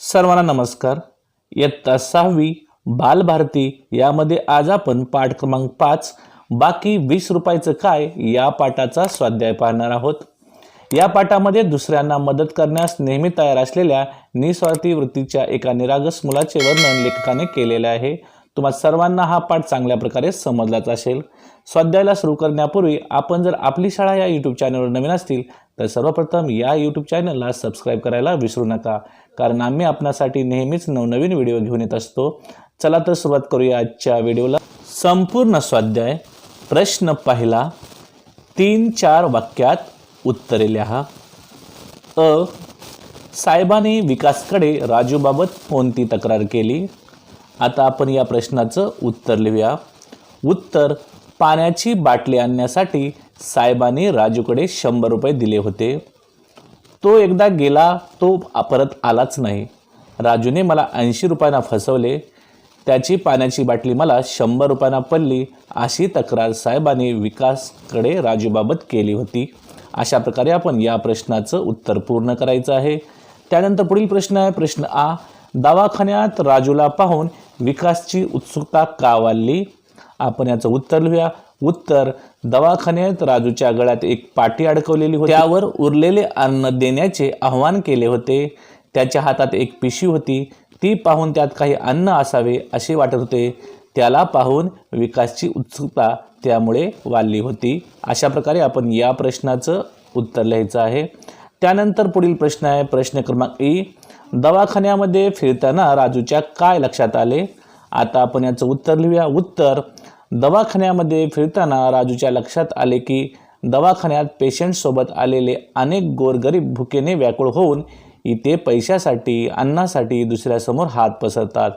सर्वांना नमस्कार. इयत्ता सहावी बालभारती यामध्ये आज आपण पाठ क्रमांक पाच बाकी वीस रुपयाचं काय या पाठाचा स्वाध्याय पाहणार आहोत. या पाठामध्ये दुसऱ्यांना मदत करण्यास नेहमी तयार असलेल्या निस्वार्थी वृत्तीच्या एका निरागस मुलाचे वर्णन लेखकाने केलेले आहे. तुम्हा सर्वांना हा पाठ चांगल्या प्रकारे समजलाच असेल. स्वाध्यायाला सुरू करण्यापूर्वी आपण जर आपली शाळा या यूट्यूब चॅनलवर नवीन असतील तर सर्वप्रथम या यूट्यूब चॅनलला सबस्क्राईब करायला विसरू नका. कारण आम्ही आपणासाठी नेहमीच नवनवीन व्हिडिओ घेऊन येत असतो. चला तर सुरुवात करूया आजच्या व्हिडिओला. संपूर्ण स्वाध्याय प्रश्न पहिला तीन चार वाक्यात उत्तरे लिहा अ साहेबांनी विकासकडे राजूबाबत कोणती तक्रार केली? आता आपण या प्रश्नाचं उत्तर लिहूया. उत्तर पाण्याची बाटली आणण्यासाठी साहेबांनी राजूकडे शंभर रुपये दिले होते. तो एकदा गेला तो परत आलाच नाही. राजूने मला ऐंशी रुपयांना फसवले. त्याची पाण्याची बाटली मला शंभर रुपयांना पडली. अशी तक्रार साहेबांनी विकासकडे राजूबाबत केली होती. अशा प्रकारे आपण या प्रश्नाचं उत्तर पूर्ण करायचं आहे. त्यानंतर पुढील प्रश्न आहे. प्रश्न आ दवाखान्यात राजूला पाहून विकासची उत्सुकता का वाढली? आपण याचं उत्तर लिहूया. उत्तर दवाखान्यात राजूच्या गळ्यात एक पाटी अडकवलेली होती. त्यावर उरलेले अन्न देण्याचे आव्हान केले होते. त्याच्या हातात एक पिशवी होती. ती पाहून त्यात काही अन्न असावे असे वाटत होते. त्याला पाहून विकासची उत्सुकता त्यामुळे वाढली होती. अशा प्रकारे आपण या प्रश्नाचं उत्तर लिहायचं आहे. त्यानंतर पुढील प्रश्न आहे. प्रश्न क्रमांक ई दवाखान्यामध्ये फिरताना राजूच्या काय लक्षात आले? आता आपण याचं उत्तर लिहूया. उत्तर दवाखान्यामध्ये फिरताना राजूच्या लक्षात आले की दवाखान्यात पेशंटसोबत आलेले अनेक गोरगरीब भुकेने व्याकुळ होऊन इथे पैशासाठी अन्नासाठी दुसऱ्यासमोर हात पसरतात.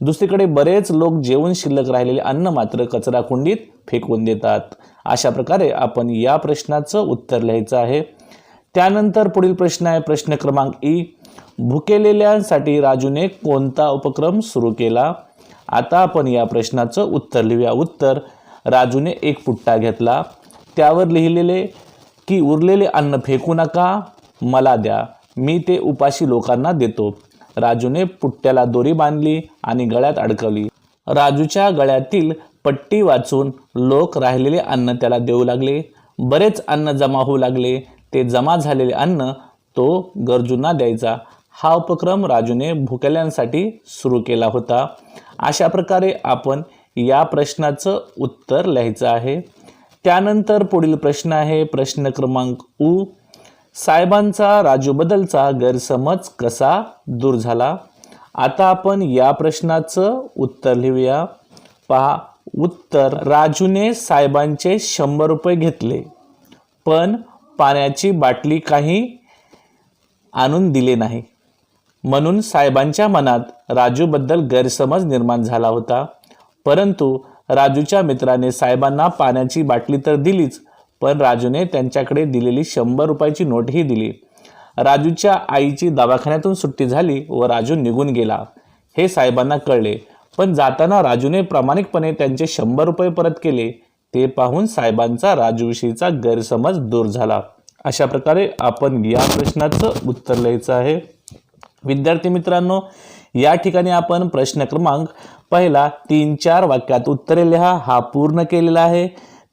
दुसरीकडे बरेच लोक जेवण शिल्लक राहिलेले अन्न मात्र कचराकुंडीत फेकून देतात. अशा प्रकारे आपण या प्रश्नाचं उत्तर लिहायचं आहे. त्यानंतर पुढील प्रश्न आहे प्रश्न क्रमांक ई. भुकेलेल्यांसाठी राजूने कोणता उपक्रम सुरू केला? आता आपण या प्रश्नाचं उत्तर लिहूया. उत्तर राजूने एक पुट्टा घेतला. त्यावर लिहिलेले की उरलेले अन्न फेकू नका मला द्या मी ते उपाशी लोकांना देतो. राजूने पुट्ट्याला दोरी बांधली आणि गळ्यात अडकवली. राजूच्या गळ्यातील पट्टी वाचून लोक राहिलेले अन्न त्याला देऊ लागले. बरेच अन्न जमा होऊ लागले. ते जमा झालेले अन्न तो गरजूंना द्यायचा. हा उपक्रम राजूने भुकेल्यांसाठी सुरू केला होता. अशा प्रकारे आपण या प्रश्नाचं उत्तर लिहायचं आहे. त्यानंतर पुढील प्रश्न आहे प्रश्न क्रमांक उ. साहेबांचा राजूबद्दलचा गैरसमज कसा दूर झाला? आता आपण या प्रश्नाचं उत्तर लिहूया. पहा उत्तर राजूने साहेबांचे शंभर रुपये घेतले पण पाण्याची बाटली काही आणून दिले नाही. म्हणून साहेबांच्या मनात राजूबद्दल गैरसमज निर्माण झाला होता. परंतु राजूच्या मित्राने साहेबांना पाण्याची बाटली तर दिलीच पण राजूने त्यांच्याकडे दिलेली शंभर रुपयाची नोटही दिली. राजूच्या आईची दवाखान्यातून सुट्टी झाली व राजू निघून गेला. हे साहेबांना कळले पण जाताना राजूने प्रामाणिकपणे त्यांचे शंभर रुपये परत केले. ते पाहून साहेबांचा राजूविषयीचा गैरसमज दूर झाला. अशा प्रकारे आपण या प्रश्नाचं उत्तर लिहायचं आहे. विद्यार्थी मित्रांनो या ठिकाणी आपण प्रश्न क्रमांक पहिला तीन चार वाक्यात उत्तरे लिहा. हा पूर्ण केलेला आहे.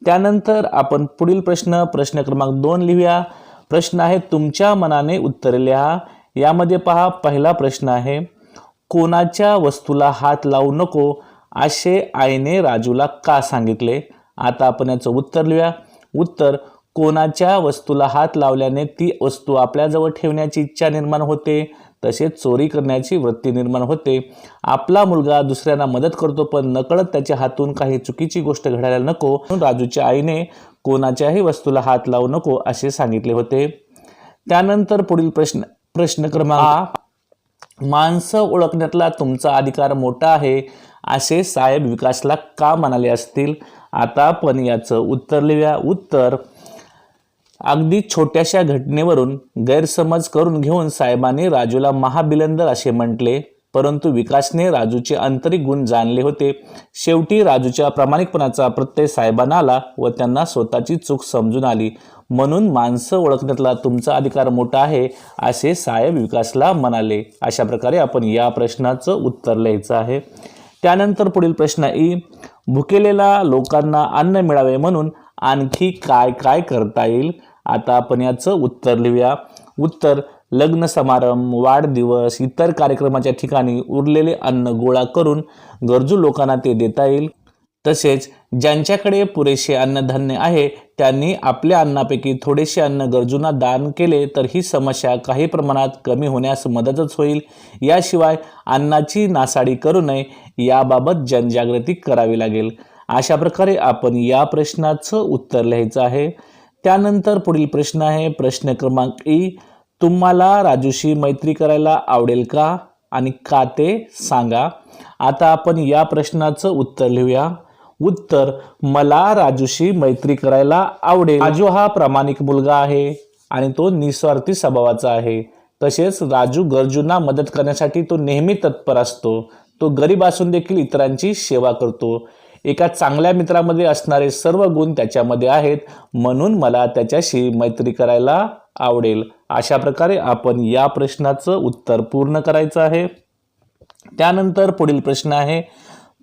त्यानंतर आपण पुढील प्रश्न प्रश्न क्रमांक दोन लिहूया. प्रश्न आहे तुमच्या मनाने उत्तरे लिहा. यामध्ये पहा पहिला प्रश्न आहे कोणाच्या वस्तूला हात लावू नको? असे आईने राजूला का सांगितले? आता आपण याचं उत्तर लिहूया. उत्तर कोणाच्या वस्तूला हात लावल्याने ती वस्तू आपल्याजवळ ठेवण्याची इच्छा निर्माण होते तसेच चोरी करण्याची वृत्ती निर्माण होते. आपला मुलगा दुसऱ्यांना मदत करतो पण नकळत त्याच्या हातून काही चुकीची गोष्ट घडायला नको. म्हणून राजूच्या आईने कोणाच्याही वस्तूला हात लावू नको असे सांगितले होते. त्यानंतर पुढील प्रश्न प्रश्न क्रमांक माणसं ओळखण्यातला तुमचा अधिकार मोठा आहे असे साहेब विकासला का म्हणाले असतील? आता आपण याचं उत्तर लिहूया. उत्तर अगदी छोट्याशा घटनेवरून गैरसमज करून घेऊन साहेबांनी राजूला महाबिलंदर असे म्हटले. परंतु विकासने राजूचे आंतरिक गुण जाणले होते. शेवटी राजूच्या प्रामाणिकपणाचा प्रत्यय साहेबांना आला व त्यांना स्वतःची चूक समजून आली. म्हणून माणसं ओळखण्यातला तुमचा अधिकार मोठा आहे असे साहेब विकासला म्हणाले. अशा प्रकारे आपण या प्रश्नाचं उत्तर लिहायचं आहे. त्यानंतर पुढील प्रश्न ई. भुकेलेला लोकांना अन्न मिळावे म्हणून आणखी काय काय करता येईल? आता आपण याचं उत्तर लिहूया. उत्तर लग्न समारंभ वाढदिवस इतर कार्यक्रमाच्या ठिकाणी उरलेले अन्न गोळा करून गरजू लोकांना ते देता येईल. तसेच ज्यांच्याकडे पुरेसे अन्नधान्य आहे त्यांनी आपल्या अन्नापैकी थोडेसे अन्न गरजूंना दान केले तर ही समस्या काही प्रमाणात कमी होण्यास मदतच होईल. याशिवाय अन्नाची नासाडी करू नये याबाबत जनजागृती करावी लागेल. अशा प्रकारे आपण या प्रश्नाचं उत्तर लिहायचं आहे. त्यानंतर पुढील प्रश्न आहे. प्रश्न क्रमांक ई. तुम्हाला राजूशी मैत्री करायला आवडेल का? आणि का ते सांगा. आता आपण या प्रश्नाचं उत्तर लिहूया. उत्तर मला राजूशी मैत्री करायला आवडेल. राजू हा प्रामाणिक मुलगा आहे आणि तो निस्वार्थी स्वभावाचा आहे. तसेच राजू गरजूंना मदत करण्यासाठी तो नेहमी तत्पर असतो. तो गरीब असून देखील इतरांची सेवा करतो. एका चांगल्या मित्रामध्ये असणारे सर्व गुण त्याच्यामध्ये आहेत. म्हणून मला त्याच्याशी मैत्री करायला आवडेल. अशा प्रकारे आपण या प्रश्नाचं उत्तर पूर्ण करायचं आहे. त्यानंतर पुढील प्रश्न आहे.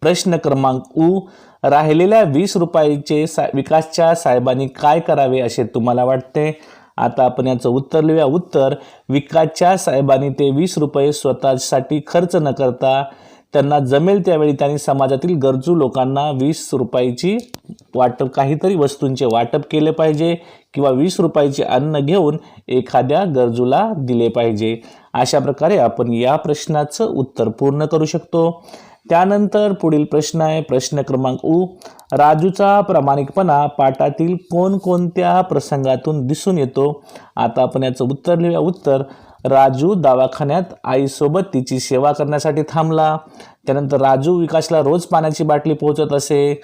प्रश्न क्रमांक उ राहिलेल्या वीस रुपयाचे सा विकासच्या साहेबांनी काय करावे असे तुम्हाला वाटते? आता आपण याचं उत्तर लिहूया. उत्तर विकासच्या साहेबांनी ते वीस रुपये स्वतःसाठी खर्च न करता त्यांना जमेल त्यावेळी त्यांनी समाजातील गरजू लोकांना वीस रुपयाची वाटप काहीतरी वस्तूंचे वाटप केले पाहिजे किंवा वीस रुपयाचे अन्न घेऊन एखाद्या गरजूला दिले पाहिजे. अशा प्रकारे आपण या प्रश्नाचं उत्तर पूर्ण करू शकतो. त्यानंतर पुढील प्रश्न आहे प्रश्न क्रमांक उ. राजूचा प्रामाणिकपणा पाठातील कोणकोणत्या प्रसंगातून दिसून येतो? आता आपण याचं उत्तर लिहूया. उत्तर राजू दवाखान्यात आईसोबत तिची सेवा करण्यासाठी थांबला. त्यानंतर राजू विकासला रोज पाण्याची बाटली पोहोचत असे.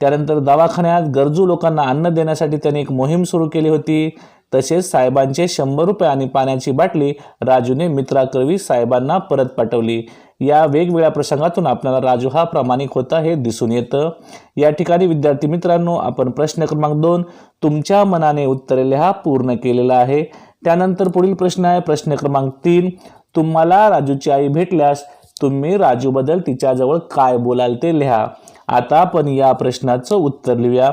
त्यानंतर दवाखान्यात गरजू लोकांना अन्न देण्यासाठी त्याने एक मोहीम सुरू केली होती. तसेच साहेबांचे शंभर रुपये आणि पाण्याची बाटली राजूने मित्राकरवी साहेबांना परत पाठवली. या वेगवेगळ्या प्रसंगातून आपल्याला राजू हा प्रामाणिक होता हे दिसून येतं. या ठिकाणी विद्यार्थी मित्रांनो आपण प्रश्न क्रमांक दोन तुमच्या मनाने उत्तरे लिहा पूर्ण केलेला आहे. त्यानंतर पुढील प्रश्न आहे. प्रश्न क्रमांक तीन. तुम्हाला राजूची आई भेटल्यास तुम्ही राजूबद्दल तिच्याजवळ काय बोलाल ते लिहा. आता आपण या प्रश्नाचं उत्तर लिहूया.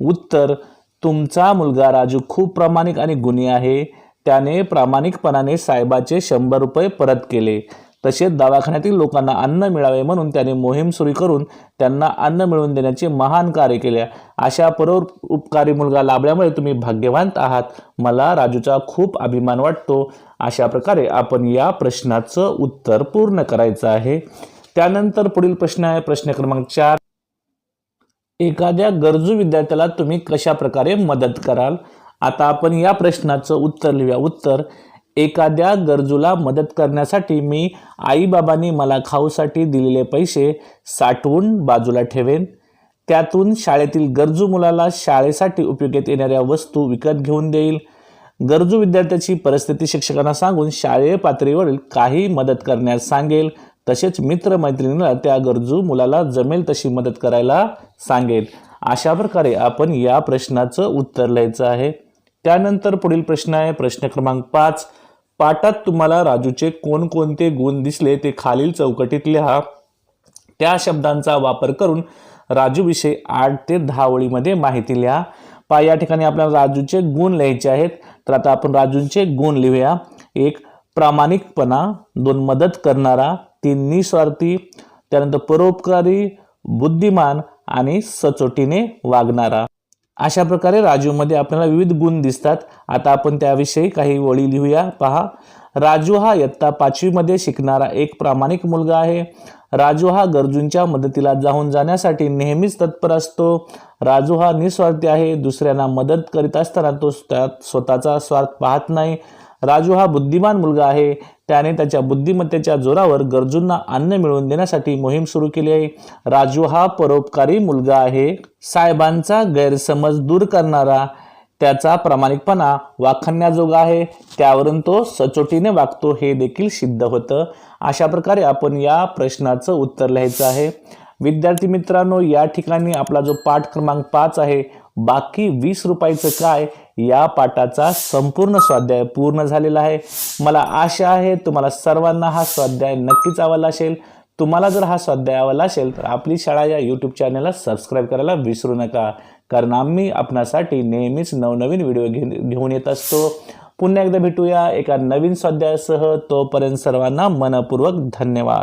उत्तर तुमचा मुलगा राजू खूप प्रामाणिक आणि गुणी आहे. त्याने प्रामाणिकपणाने साहेबाचे शंभर रुपये परत केले. तसेच दवाखान्यातील लोकांना अन्न मिळावे म्हणून त्याने मोहीम सुरू करून त्यांना अन्न मिळवून देण्याचे महान कार्य केले. अशा परोपकारी मुलगा लाभल्यामुळे तुम्ही भाग्यवान आहात. मला राजूचा खूप अभिमान वाटतो. अशा प्रकारे आपण या प्रश्नाचं उत्तर पूर्ण करायचं आहे. त्यानंतर पुढील प्रश्न आहे. प्रश्न क्रमांक चार. एखाद्या गरजू विद्यार्थ्याला तुम्ही कशा प्रकारे मदत कराल? आता आपण या प्रश्नाचं उत्तर लिहूया. उत्तर एखाद्या गरजूला मदत करण्यासाठी मी आईबाबांनी मला खाऊसाठी दिलेले पैसे साठवून बाजूला ठेवेन. त्यातून शाळेतील गरजू मुलाला शाळेसाठी उपयोगात येणाऱ्या वस्तू विकत घेऊन देईल. गरजू विद्यार्थ्याची परिस्थिती शिक्षकांना सांगून शालेय पातळीवरील काही मदत करण्यास सांगेल. तसेच मित्रमैत्रिणीला त्या गरजू मुलाला जमेल तशी मदत करायला सांगेल. अशा प्रकारे आपण या प्रश्नाचं उत्तर लिहायचं आहे. त्यानंतर पुढील प्रश्न आहे. प्रश्न क्रमांक पाच. पाठात तुम्हाला राजूचे कोणकोणते गुण दिसले ते खालील चौकटीत लिहा त्या शब्दांचा वापर करून राजूविषयी आठ ते दहा ओळीमध्ये माहिती लिहा. पा या ठिकाणी आपल्याला राजूचे गुण लिहायचे आहेत. तर आता आपण राजूंचे गुण लिहूया. एक प्रामाणिकपणा. दोन मदत करणारा. तीन निस्वार्थी. त्यानंतर परोपकारी बुद्धिमान आणि सचोटीने वागणारा. अशा प्रकारे राजूमध्ये आपल्याला विविध गुण दिसतात. आता आपण त्याविषयी काही ओळी लिहूया. पहा. राजू हा इयत्ता पाचवीमध्ये शिकणारा एक प्रामाणिक मुलगा आहे. राजू हा गरजूंच्या मदतीला जाऊन जाण्यासाठी नेहमीच तत्पर असतो. राजू हा निस्वार्थी आहे. दुसऱ्यांना मदत करीत असताना तो त्यात स्वतःचा स्वार्थ पाहत नाही. राजू हा बुद्धिमान मुलगा आहे. त्याने त्याच्या बुद्धिमत्तेच्या जोरावर गरजूंना अन्न मिळवून देण्यासाठी मोहीम सुरू केली आहे. राजू हा परोपकारी मुलगा आहे. साहेबांचा गैरसमज दूर करणारा त्याचा प्रामाणिकपणा वाखण्याजोगा आहे. त्यावरून तो सचोटीने वागतो हे देखील सिद्ध होतं. अशा प्रकारे आपण या प्रश्नाचं उत्तर लिहायचं आहे. विद्यार्थी मित्रांनो या ठिकाणी आपला जो पाठ क्रमांक पाच आहे बाकी वीस रुपयाचं काय या पाठाचा संपूर्ण स्वाध्याय पूर्ण झालेला आहे. मला आशा आहे तुम्हाला सर्वांना हा स्वाध्याय नक्कीच आवडला असेल. तुम्हाला जर हा स्वाध्याय आवडला असेल तर आपली शाळा या यूट्यूब चॅनलला सबस्क्राईब करायला विसरू नका. कारण आम्ही आपणासाठी नेहमीच नवनवीन व्हिडिओ घेऊन घेऊन येत असतो. पुन्हा एकदा भेटूया एका नवीन स्वाध्यायासह. तोपर्यंत सर्वांना मनपूर्वक धन्यवाद.